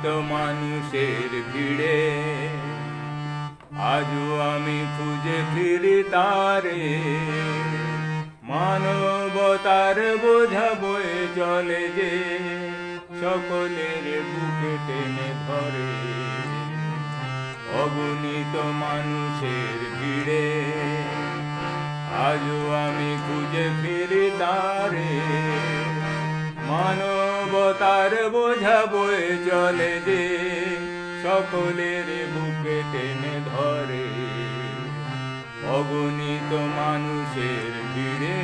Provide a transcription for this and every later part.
অগণিত মানুষের ভিড়ে। আজও আমি খুঁজে ফিরি তারে। মানবতার বোঝা বয়ে চলে যে সকলের বুকে টেনে ধরে। অগণিত মানুষের ভিড়ে। আজও আমি খুঁজে ফিরি তারে। মানবতার বোঝা বয়ে চলে যে সকলের বুকে টেনে ধরে। অগণিত মানুষের ভিড়ে।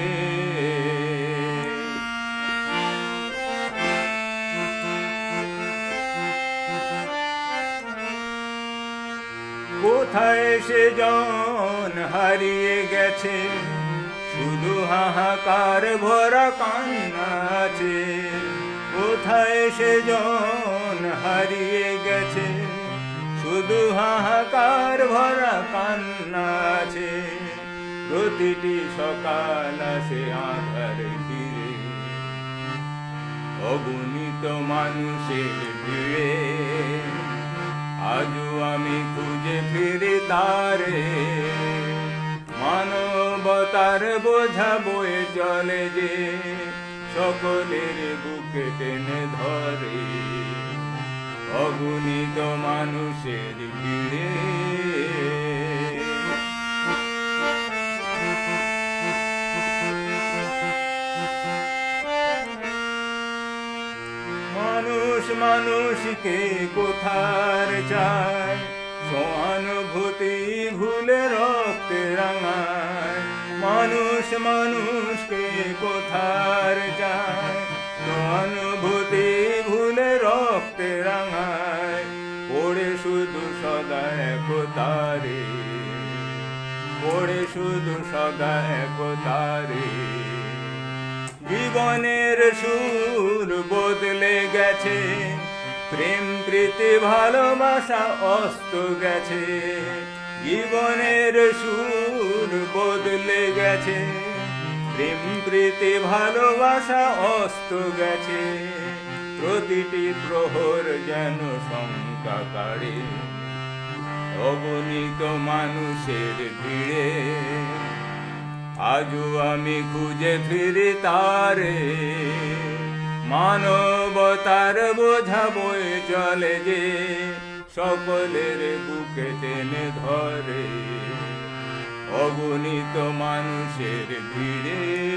কোথায় সে জন হারিয়ে গেছে? শুধু হাহাকার ভরা কান্না আছে। কোথায় সে জন হারিয়ে গেছে। শুধু হাহাকার ভরা কান্না আছে। প্রতিটি সকাল আসে আধার ঘিরে অগণিত মানুষের ভিড়ে আজও আমি খুঁজে ফিরি তারে। মানবতার বোঝা বয়ে চলে যে সকলের বুকে টেনে ধরে। অগণিত মানুষের ভিড়ে। মানুষ মানুষকে কোথার চায়? সহানুভূতি ভুলে রক্তে রাঙায়। মানুষ মানুষকে কোথার চায় সহানুভূতি ভুলে রক্তে রাঙায়। পড়ে শুধু সদা একতারে। পড়ে শুধু সদা একতারে। জীবনের সুর বদলে গেছে। প্রেম, প্রীতি, ভালোবাসা অস্ত গেছে। জীবনের সুর বদলে গেছে। প্রেম প্রীতি, ভালোবাসা অস্ত গেছে। প্রতিটি প্রহর যেন শঙ্কা কাড়ে মানুষের ভিড়ে আজও আমি খুঁজে ফিরি তারে। মানবতার বোঝা বয়ে চলে যে, সকলের বুকে টেনে ধরে। অগণিত মানুষের ভিড়ে।